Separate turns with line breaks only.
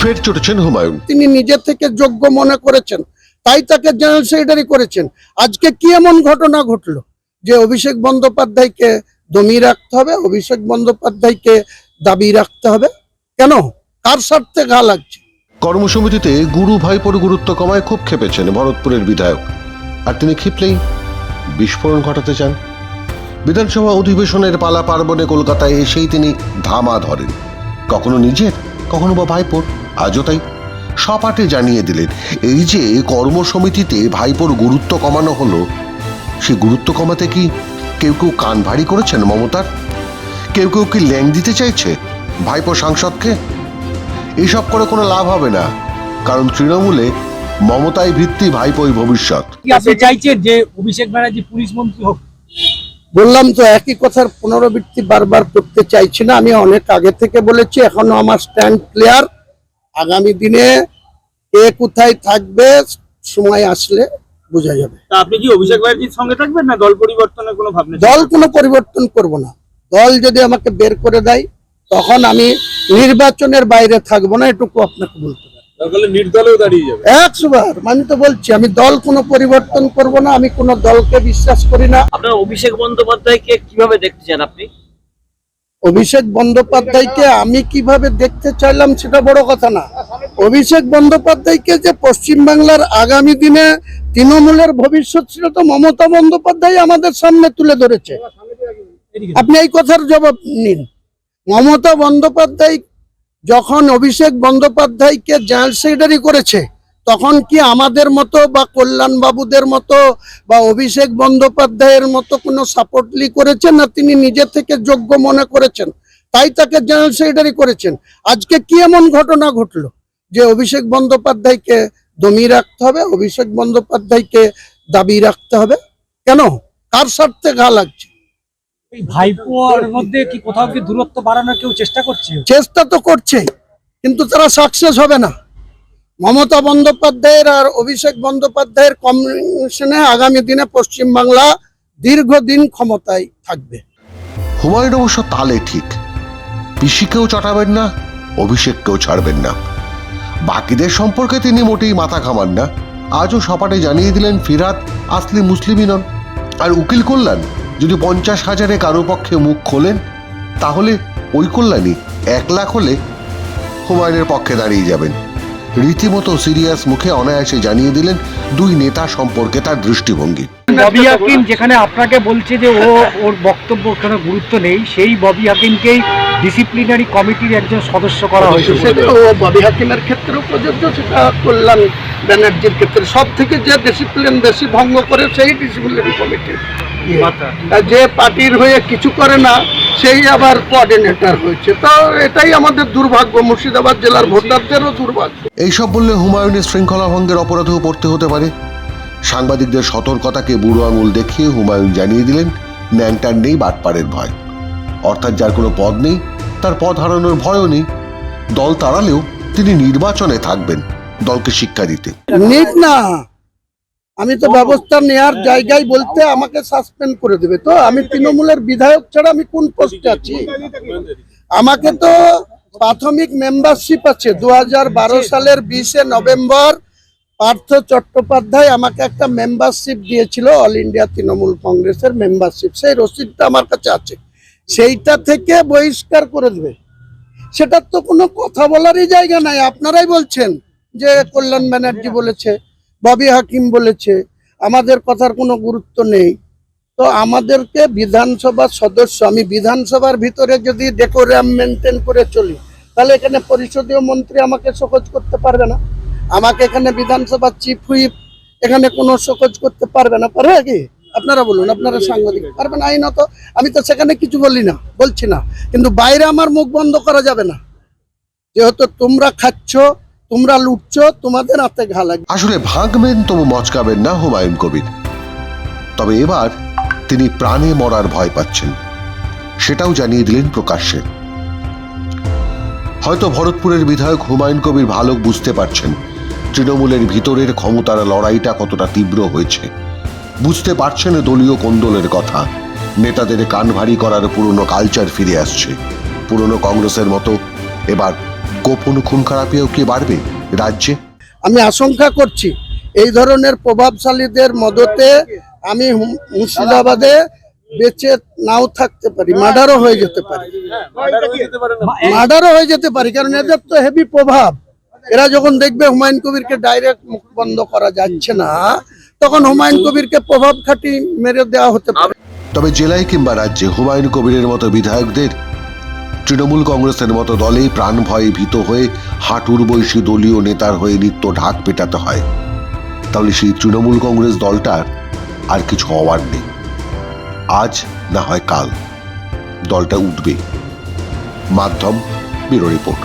ফের চটেছেন হুমায়ুন।
তিনি নিজে থেকে যোগ্য মনে করেছেন তাই তাকে জেনারেল সেক্রেটারি করেছেন। আজকে কি এমন ঘটনা ঘটলো যে অভিষেক বন্দ্যোপাধ্যায়কে দমিয়ে রাখতে হবে অভিষেক বন্দ্যোপাধ্যায়কে দাবি রাখতে হবে? কেন? কার স্বার্থে ঘা লাগছে?
কর্মসমিতিতে গুরু ভাইপোর গুরুত্ব কমায় খুব খেপেছেন ভরতপুরের বিধায়ক। আর তিনি ক্ষিপলেই বিস্ফোরণ ঘটাতে চান। বিধানসভা অধিবেশনের পালা পার্বণে কলকাতায় এসেই তিনি ধামা ধরেন। কখনো নিজের কখনো বা ভাইপোর। আজও তাই? সপাটে জানিয়ে দিলেন এই যে কর্মসমিতিতে ভাইপোর গুরুত্ব কমানো হলো সে গুরুত্ব কমাতে কি কেউ কেউ কান ভারী করেছেন মমতার? কেউ কেউ কি ল্যাং দিতে চাইছে ভাইপো সাংসদকে? এইসব করে কোনো লাভ হবে না কারণ তৃণমূলে মমতায় ভিত্তি ভাইপোই ভবিষ্যৎ।
আপনি চাইছেন যে অভিষেক ব্যানার্জি পুলিশ মন্ত্রী হোক?
বললাম তো একই কথার পুনরাবৃত্তি বারবার করতে চাইছি না আমি অনেক আগে থেকে বলেছি এখনও আমার স্ট্যান্ড ক্লিয়ার আগামী দিনে কে কোথায় থাকবে সময় আসলে বোঝা যাবে।
তা আপনি কি অভিষেক ব্যানার্জির সঙ্গে থাকবেন না দল পরিবর্তনের কোনো ভাবনা
দল কোনো পরিবর্তন করব না। দল যদি আমাকে বের করে দেয় তখন আমি নির্বাচনের বাইরে থাকব না এটুকু আপনাকে বলতে পারি।
নির্দলেও দাঁড়িয়ে যাবে।
একশো বার আমি তো বলছি আমি দল কোনো পরিবর্তন করব না আমি কোনো দলকে বিশ্বাস করি না।
আপনার অভিষেক বন্দ্যোপাধ্যায়কে কীভাবে দেখতে চান আপনি?
অভিষেক বন্দ্যোপাধ্যায়কে আমি কীভাবে দেখতে চাইলাম সেটা বড় কথা না। অভিষেক বন্দ্যোপাধ্যায়কে যে পশ্চিমবাংলার আগামী দিনে তৃণমূলের ভবিষ্যৎ ছিল তো মমতা বন্দ্যোপাধ্যায় আমাদের সামনে তুলে ধরেছে। আপনি এই কথার জবাব নিন। মমতা বন্দ্যোপাধ্যায় যখন অভিষেক বন্দ্যোপাধ্যায়কে জেনারেল সেক্রেটারি করেছে তখন কি আমাদের মতো বা কল্যাণ বাবুদের মতো বা অভিষেক বন্দ্যোপাধ্যায়ের মতো কোনো সাপোর্টলি করেছেন না তিনি নিজে থেকে যোগ্য মনে করেছেন? তাই তাকে জেনারেল সেক্রেটারি করেছেন। আজকে কি এমন ঘটনা ঘটলো যে অভিষেক বন্দ্যোপাধ্যায়কে দমিয়ে রাখতে হবে অভিষেক বন্দ্যোপাধ্যায়কে দাবি রাখতে হবে? কেন? কার স্বার্থে ঘা লাগছে?
এই ভাইপোর মধ্যে কি কোথাও কি দূরত্ব বাড়ানোর কেউ চেষ্টা করছে?
চেষ্টা তো করছে কিন্তু তারা সাকসেস হবে না। মমতা বন্দ্যোপাধ্যায়ের আর অভিষেক বন্দ্যোপাধ্যায়ের কমিশনে আগামী দিনে পশ্চিমবাংলা দীর্ঘদিন ক্ষমতায় থাকবে।
হুমায়ুন অবশ্য তালে ঠিক। পিসিকেও চটাবেন না, অভিষেককেও ছাড়বেন না। বাকিদের সম্পর্কে তিনি মোটেই মাথা ঘামান না। আজও সপাটে জানিয়ে দিলেন ফিরাত আসলি মুসলিমই নন। আর উকিল কল্যাণ, যদি পঞ্চাশ হাজারে কারও পক্ষে মুখ খোলেন, তাহলে ওই কল্যাণী এক লাখ হলে হুমায়ুনের পক্ষে দাঁড়িয়ে যাবেন। রীতিমতো সিরিয়াস মুখে অনায়াসে জানিয়ে দিলেন দুই নেতা সম্পর্কে তার দৃষ্টিভঙ্গি।
ববি হাকিম যেখানে আপনাকে বলছে যে ও ওর বক্তব্য ওখানে গুরুত্ব নেই সেই ববি হাকিমকেই ডিসিপ্লিনারি কমিটির একজন সদস্য করা হয়েছে
সেটা ও ববি হাকিমের ক্ষেত্রেও প্রযোজ্য সেটা কল্যাণ ব্যানার্জির ক্ষেত্রে। সব থেকে যে ডিসিপ্লিন বেশি ভঙ্গ করে সেই ডিসিপ্লিন কমিটি যে পার্টির হয়ে কিছু করে না সেই আবার কোঅর্ডিনেটর হয়েছে। তো এটাই আমাদের দুর্ভাগ্য। মুর্শিদাবাদ জেলার ভোটারদেরও দুর্ভাগ্য।
এইসব বললে হুমায়ুনের শৃঙ্খলা ভঙ্গের অপরাধেও পড়তে হতে পারে। সাংবাদিকদের সতর্কতাকে বুড়ো আঙুল দেখিয়ে হুমায়ুন জানিয়ে দিলেন ন্যাংটার নেই বাটপাড়ের ভয়। অর্থাৎ যার কোনো পদ নেই তার পদ হারানোর ভয়ও নেই। দল তাড়ালেও তিনি নির্বাচনে থাকবেন দলকে শিক্ষা দিতে।
না। আমি তো ব্যবস্থা নেওয়ার জায়গায় বলতে আমাকে সাসপেন্ড করে দেবে। তো আমি তৃণমূলের বিধায়ক ছাড়া আমি কোন পোস্টে আছি? আমাকে তো প্রাথমিক মেম্বারশিপ আছে। দু হাজার বারো সালের বিশে নভেম্বর পার্থ চট্টোপাধ্যায় আমাকে একটা মেম্বারশিপ দিয়েছিল অল ইন্ডিয়া তৃণমূল কংগ্রেসের মেম্বারশিপ সেই রসিদটা আমার কাছে আছে। সেইটা থেকে বহিষ্কার করে দেবে। সেটার তো কোনো কথা বলারই জায়গা নাই। আপনারাই বলছেন যে কল্যাণ ব্যানার্জি বলেছে। ববি হাকিম বলেছে, আমাদের কথার কোনো গুরুত্ব নেই। তো আমাদেরকে বিধানসভার সদস্য, আমি বিধানসভার ভিতরে যদি ডেকোরাম মেনটেন করে চলি, তাহলে এখানে পরিষদীয় মন্ত্রী আমাকে সকোজ করতে পারবে না। আমাকে এখানে বিধানসভার চিফ হুইপ এখানে কোনো সকোজ করতে পারবে না। পারবে কি? আপনারা বলুন, আপনারা সাংবাদিক পারবেন আইনত, আমি তো সেখানে কিছু বলি না, বলছি না। কিন্তু বাইরে আমার মুখ বন্ধ করা যাবে না। যেহেতু তোমরা খাচ্ছ তোমরা লুটছো, তোমাদের হাতে ঘা লাগবে।
আসলে ভাঙবেন তবু মচকাবেন না হুমায়ুন কবির। তবে এবার তিনি প্রাণে মরার ভয় পাচ্ছেন। সেটাও জানিয়ে দিলেন প্রকাশ্যে। হয়তো ভরতপুরের বিধায়ক হুমায়ুন কবির ভালো বুঝতে পারছেন, তৃণমূলের ভিতরের ক্ষমতার লড়াইটা কতটা তীব্র হয়েছে। বুঝতে পারছেন দলীয় কোন্দলের কথা, নেতাদের কান ভারী করার পুরনো কালচার ফিরে আসছে। পুরনো কংগ্রেসের মতো এবার গোপন খুন খারাপিও কি বাড়বে রাজ্যে?
আমি আশঙ্কা করছি এই ধরনের প্রভাবশালীদের মদতে আমি মুর্শিদাবাদে বেঁচে নাও থাকতে পারি মার্ডারও হয়ে যেতে পারি। মার্ডারও হয়ে যেতে পারি কারণ এদের তো হেভি প্রভাব। এরা যখন দেখবে হুমায়ুন কবিরকে ডাইরেক্ট মুখ বন্ধ করা যাচ্ছে না তখন হুমায়ুন কবিরকে প্রভাব খাটি মেরে দেওয়া হতে পারে।
তবে জেলায় কিংবা রাজ্যে হুমায়ুন কবিরের মতো বিধায়কদের তৃণমূল কংগ্রেসের মতো দলে প্রাণ ভয়ে ভীত হয়ে হাঁটুর বৈশী দলীয় নেতার হয়ে নিত্য ঢাক পেটাতে হয়। তাহলে সেই তৃণমূল কংগ্রেস দলটার আর কিছু হওয়ার নেই। আজ না হয় কাল দলটা উঠবে। মাধ্যম, ব্যুরো রিপোর্ট।